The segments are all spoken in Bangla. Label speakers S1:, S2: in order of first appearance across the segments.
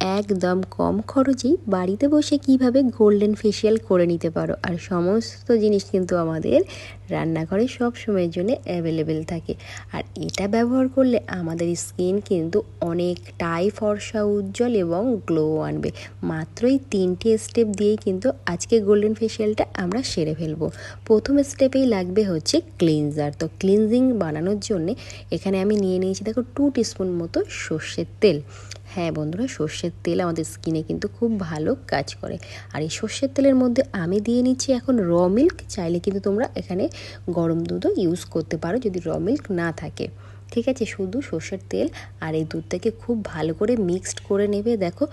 S1: একদম কম খরচেই বাড়িতে বসে কীভাবে গোল্ডেন ফেসিয়াল করে নিতে পারো? আর সমস্ত জিনিস কিন্তু আমাদের রান্নাঘরে সব সময়ের জন্য অ্যাভেলেবেল থাকে। আর এটা ব্যবহার করলে আমাদের স্কিন কিন্তু অনেকটাই ফর্সা, উজ্জ্বল এবং গ্লো আনবে। মাত্রই তিনটি স্টেপ দিয়েই কিন্তু আজকে গোল্ডেন ফেসিয়ালটা আমরা সেরে ফেলব। প্রথম স্টেপেই লাগবে হচ্ছে ক্লিনজার তো ক্লিনজিং বানানোর জন্যে এখানে আমি নিয়ে নিয়েছি দেখো টু টিস্পুন মতো সর্ষের তেল। হ্যাঁ বন্ধুরা, সর্ষের তেল আমাদের স্কিনে কিন্তু খুব ভালো কাজ করে। আর এই সর্ষের তেলের মধ্যে আমি দিয়ে নিচ্ছি এখন র মিল্ক চাইলে কিন্তু তোমরা এখানে গরম দুধও ইউজ করতে পারো যদি র মিল্ক না থাকে। ঠিক আছে, শুধু সর্ষের তেল আর এই দুধটাকে খুব ভালো করে মিক্সড করে নেবে, দেখো।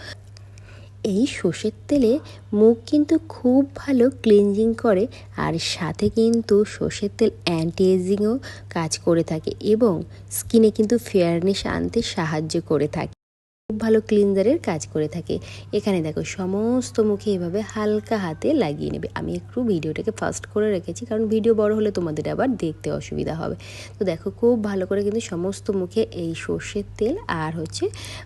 S1: এই সর্ষের তেলে মুখ কিন্তু খুব ভালো ক্লিনজিং করে আর সাথে কিন্তু সর্ষের তেল অ্যান্টি এজিংও কাজ করে থাকে এবং স্কিনে কিন্তু ফেয়ারনেস আনতে সাহায্য করে থাকে। খুব ভালো ক্লিনজারের কাজ করে থাকে। এখানে দেখো, সমস্ত মুখে এভাবে হালকা হাতে লাগিয়ে নেবে। আমি একটু ভিডিওটাকে ফাস্ট করে রেখেছি, কারণ ভিডিও বড় হলে তোমাদের আবার দেখতে অসুবিধা হবে। তো দেখো, খুব ভালো করে কিন্তু সমস্ত মুখে এই সর্ষের তেল আর হচ্ছে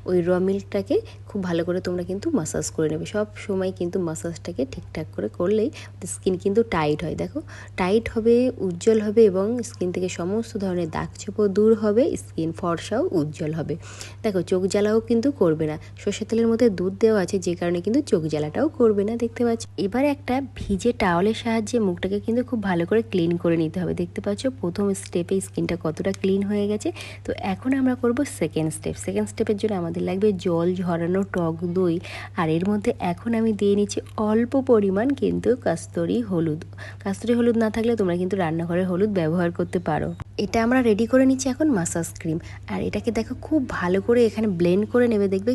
S1: ওই র মিল্কটাকে খুব ভালো করে তোমরা কিন্তু মাসাজ করে নেবে। সব সময় কিন্তু মাসাজটাকে ঠিকঠাক করে করলেই স্কিন কিন্তু টাইট হয়। দেখো টাইট হবে, উজ্জ্বল হবে এবং স্কিন থেকে সমস্ত ধরনের দাগ ছোপও দূর হবে স্কিন ফর্সাও উজ্জ্বল হবে। দেখো, চোখ জ্বালাও কিন্তু করবে না। সর্ষের তেলের মধ্যে দুধ দেওয়া আছে, যে কারণে কিন্তু চোখ জ্বালাটাও করবে না, দেখতে পাচ্ছ। এবার একটা ভিজে টাওয়ালের সাহায্যে মুখটাকে কিন্তু খুব ভালো করে ক্লিন করে নিতে হবে। দেখতে পাচ্ছ, প্রথম স্টেপে স্কিনটা কতটা ক্লিন হয়ে গেছে। তো এখন আমরা করব সেকেন্ড স্টেপ সেকেন্ড স্টেপের জন্য আমাদের লাগবে জল, ঝরানো টক দই। আর এর মধ্যে এখন আমি দিয়ে নিচ্ছি অল্প পরিমাণ কিন্তু কাস্তরি হলুদ। কাস্তরি হলুদ না থাকলে তোমরা কিন্তু রান্নাঘরে হলুদ ব্যবহার করতে পারো। এটা আমরা রেডি করে নিচ্ছি এখন মাসাজ ক্রিম আর এটাকে দেখো খুব ভালো করে এখানে ব্লেন্ড করে নেবে, দেখবে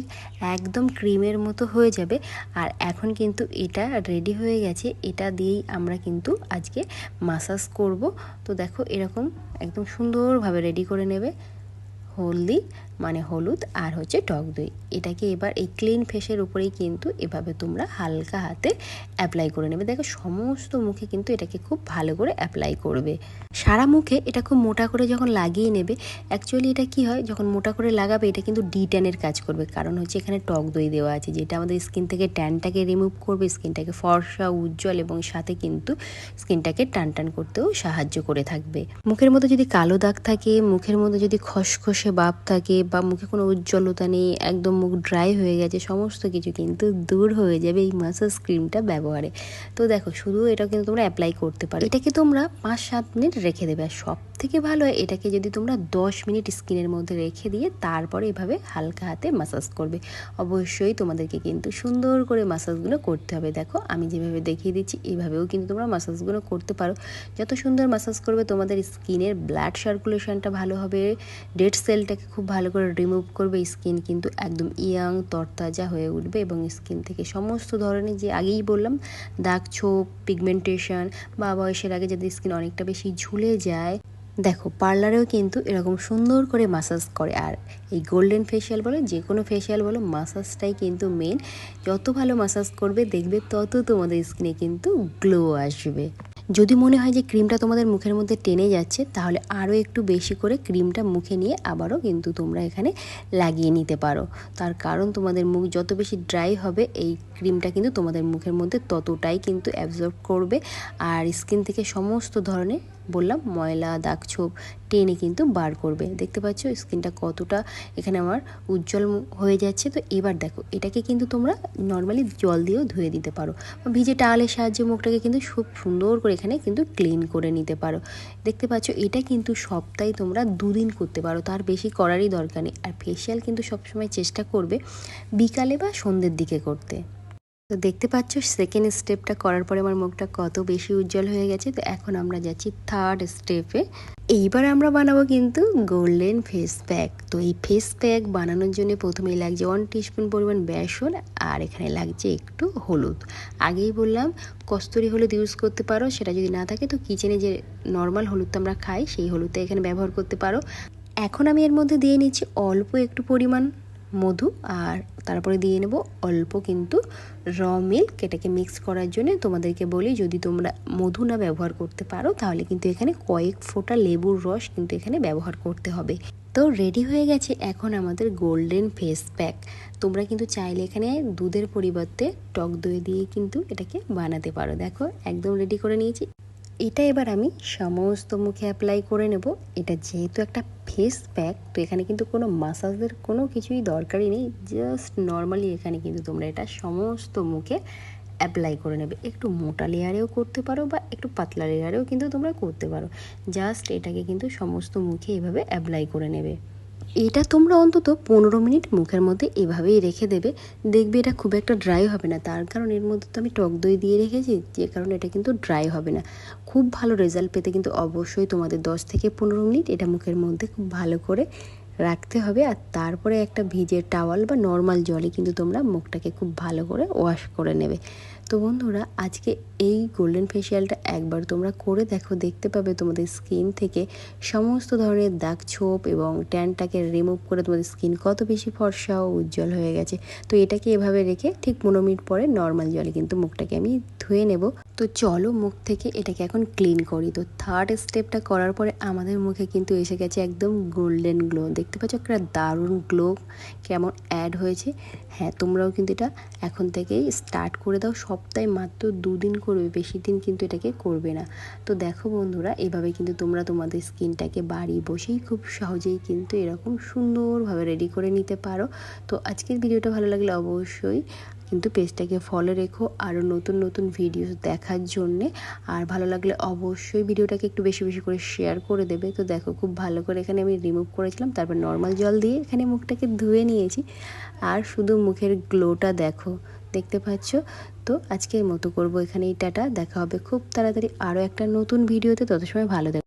S1: একদম ক্রিমের মতো হয়ে যাবে। আর এখন কিন্তু এটা রেডি হয়ে গেছে, এটা দিয়েই আমরা কিন্তু আজকে মাসাজ করব। তো দেখো এরকম একদম সুন্দরভাবে রেডি করে নেবে, হলদি। মানে হলুদ আর হচ্ছে টক দই। এটাকে এবার এই ক্লিন ফেসের উপরেই কিন্তু এভাবে তোমরা হালকা হাতে অ্যাপ্লাই করে নেবে। দেখো সমস্ত মুখে কিন্তু এটাকে খুব ভালো করে অ্যাপ্লাই করবে। সারা মুখে এটা খুব মোটা করে যখন লাগিয়ে নেবে অ্যাকচুয়ালি এটা কি হয়, যখন মোটা করে লাগাবে এটা কিন্তু ডি ট্যানের কাজ করবে। কারণ হচ্ছে এখানে টক দই দেওয়া আছে, যেটা আমাদের স্কিন থেকে ট্যানটাকে রিমুভ করবে স্কিনটাকে ফর্সা, উজ্জ্বল এবং সাথে কিন্তু স্কিনটাকে টান টান করতেও সাহায্য করে থাকবে। মুখের মধ্যে যদি কালো দাগ থাকে, মুখের মধ্যে যদি খসখসে বাপ থাকে বা মুখে কোনো উজ্জ্বলতা নেই, একদম মুখ ড্রাই হয়ে গেছে, সমস্ত কিছু কিন্তু দূর হয়ে যাবে এই মাসাজ ক্রিমটা ব্যবহারে। তো দেখো, শুধু এটা কিন্তু তোমরা অ্যাপ্লাই করতে পারো। এটাকে তোমরা পাঁচ সাত মিনিট রেখে দেবে। আর সব থেকে ভালো হয়, এটাকে যদি তোমরা দশ মিনিট স্কিনের মধ্যে রেখে দিয়ে তারপরে এভাবে হালকা হাতে মাসাজ করবে। অবশ্যই তোমাদেরকে কিন্তু সুন্দর করে মাসাজগুলো করতে হবে। দেখো, আমি যেভাবে দেখিয়ে দিচ্ছি, এভাবেও কিন্তু তোমরা মাসাজগুলো করতে পারো। যত সুন্দর মাসাজ করবে, তোমাদের স্কিনের ব্লাড সার্কুলেশনটা ভালো হবে। ডেড সেলটাকে খুব ভালো করে রিমুভ করবে স্কিন কিন্তু একদম ইয়াং, তরতাজা হয়ে উঠবে এবং স্কিন থেকে সমস্ত ধরনের যে আগেই বললাম, দাগ ছোপ পিগমেন্টেশন বা বয়সের আগে যাদের স্কিন অনেকটা বেশি ঝুলে যায়, দেখো পার্লারেও কিন্তু এরকম সুন্দর করে মাসাজ করে। আর এই গোল্ডেন ফেশিয়াল বলো যে কোনো ফেশিয়াল বলো মাসাজটাই কিন্তু মেন যত ভালো মাসাজ করবে, দেখবে তত তোমাদের স্কিনে কিন্তু গ্লো আসবে। যদি মনে হয় যে ক্রিমটা তোমাদের মুখের মধ্যে টেনে যাচ্ছে, তাহলে আরও একটু বেশি করে ক্রিমটা মুখে নিয়ে আবারও কিন্তু তোমরা এখানে লাগিয়ে নিতে পারো। তার কারণ তোমাদের মুখ যত বেশি ড্রাই হবে, এই ক্রিমটা কিন্তু তোমাদের মুখের মধ্যে ততটাই কিন্তু অ্যাবজর্ব করবে। আর স্কিন থেকে সমস্ত ধরনের বললাম, ময়লা, দাগ ছোপ টেনে কিন্তু বার করবে। দেখতে পাচ্ছ, স্কিনটা কতটা এখানে আমার উজ্জ্বল হয়ে যাচ্ছে। তো এবার দেখো, এটাকে কিন্তু তোমরা নর্মালি জল দিয়েও ধুয়ে দিতে পারো। ভিজে টাওয়ালের সাহায্যে মুখটাকে কিন্তু খুব সুন্দর করে এখানে কিন্তু ক্লিন করে নিতে পারো। দেখতে পাচ্ছ, এটা কিন্তু সপ্তাহে তোমরা দুদিন করতে পারো, তার বেশি করারই দরকার নেই। আর ফেসিয়াল কিন্তু সবসময় চেষ্টা করবে বিকালে বা সন্ধ্যের দিকে করতে। তো দেখতে পাচ্ছ সেকেন্ড স্টেপটা করার পরে আমার মুখটা কত বেশি উজ্জ্বল হয়ে গেছে। তো এখন আমরা যাচ্ছি থার্ড স্টেপে এইবার আমরা বানাবো কিন্তু গোল্ডেন ফেস প্যাক তো এই ফেস প্যাক বানানোর জন্য প্রথমেই লাগছে ওয়ান টিস্পুন পরিমাণ বেসন, আর এখানে লাগছে একটু হলুদ। আগেই বললাম, কস্তুরি হলুদ ইউজ করতে পারো, সেটা যদি না থাকে তো কিচেনে যে নর্মাল হলুদটা আমরা খাই, সেই হলুদটা এখানে ব্যবহার করতে পারো। এখন আমি এর মধ্যে দিয়ে নিচ্ছি অল্প একটু পরিমাণ মধু আর তারপরে দিয়ে নেব অল্প কিন্তু র মিল্ক এটাকে মিক্স করার জন্য তোমাদেরকে বলি, যদি তোমরা মধু না ব্যবহার করতে পারো, তাহলে কিন্তু এখানে কয়েক ফোঁটা লেবুর রস কিন্তু এখানে ব্যবহার করতে হবে। তো রেডি হয়ে গেছে এখন আমাদের গোল্ডেন ফেস প্যাক তোমরা কিন্তু চাইলে এখানে দুধের পরিবর্তে টক দই দিয়ে কিন্তু এটাকে বানাতে পারো। দেখো, একদম রেডি করে নিয়েছি। এটা এবার আমি সমস্ত মুখে অ্যাপ্লাই করে নেব। এটা যেহেতু একটা ফেস প্যাক তো এখানে কিন্তু কোনো মাসাজের কোনো কিছুই দরকারই নেই। জাস্ট নর্মালি এখানে কিন্তু তোমরা এটা সমস্ত মুখে অ্যাপ্লাই করে নেবে। একটু মোটা লেয়ারেও করতে পারো বা একটু পাতলা লেয়ারেও কিন্তু তোমরা করতে পারো। জাস্ট এটাকে কিন্তু সমস্ত মুখে এভাবে অ্যাপ্লাই করে নেবে। এটা তোমরা অন্তত পনেরো মিনিট মুখের মধ্যে এভাবেই রেখে দেবে। দেখবে এটা খুব একটা ড্রাই হবে না। তার কারণ এর মধ্যে তো আমি টক দই দিয়ে রেখেছি, যে কারণে এটা কিন্তু ড্রাই হবে না। খুব ভালো রেজাল্ট পেতে কিন্তু অবশ্যই তোমাদের দশ থেকে পনেরো মিনিট এটা মুখের মধ্যে খুব ভালো করে রাখতে হবে। আর তারপরে একটা ভিজের টাওয়াল বা নর্মাল জলে কিন্তু তোমরা মুখটাকে খুব ভালো করে ওয়াশ করে নেবে। তো বন্ধুরা, আজকে এই গোল্ডেন ফেশিয়ালটা একবার তোমরা করে দেখো, দেখতে পাবে তোমাদের স্কিন থেকে সমস্ত ধরনের দাগ ছোপ এবং ট্যানটাকে রিমুভ করে তোমাদের স্কিন কত বেশি ফর্সা ও উজ্জ্বল হয়ে গেছে। তো এটাকে এভাবে রেখে ঠিক পনেরো মিনিট পরে নর্মাল জলে কিন্তু মুখটাকে আমি ধুয়ে নেব। তো চলো মুখ থেকে এটাকে এখন ক্লিন করি। তো থার্ড স্টেপটা করার পরে আমাদের মুখে কিন্তু এসে গেছে একদম গোল্ডেন গ্লো দেখতে পাচ্ছ একটা দারুণ গ্লো কেমন অ্যাড হয়েছে। হ্যাঁ তোমরাও কিন্তু এটা এখন থেকেই স্টার্ট করে দাও। সপ্তাহে মাত্র দুদিন করবে, বেশি দিন কিন্তু এটাকে করবে না। তো দেখো বন্ধুরা, এভাবে কিন্তু তোমরা তোমাদের স্কিনটাকে বাড়ি বসেই খুব সহজেই কিন্তু এরকম সুন্দরভাবে রেডি করে নিতে পারো। তো আজকের ভিডিওটা ভালো লাগলে অবশ্যই কিন্তু পেজটাকে ফলো রেখো আরও নতুন নতুন ভিডিও দেখার জন্যে। আর ভালো লাগলে অবশ্যই ভিডিওটাকে একটু বেশি বেশি করে শেয়ার করে দেবে। তো দেখো, খুব ভালো করে এখানে আমি রিমুভ করেছিলাম, তারপর নর্মাল জল দিয়ে এখানে মুখটাকে ধুয়ে নিয়েছি। আর শুধু মুখের গ্লোটা দেখো, দেখতে পাচ্ছ? তো আজকের মতো করব এখানে এই টাটা। দেখা হবে খুব তাড়াতাড়ি আরও একটা নতুন ভিডিওতে তত সময় ভালো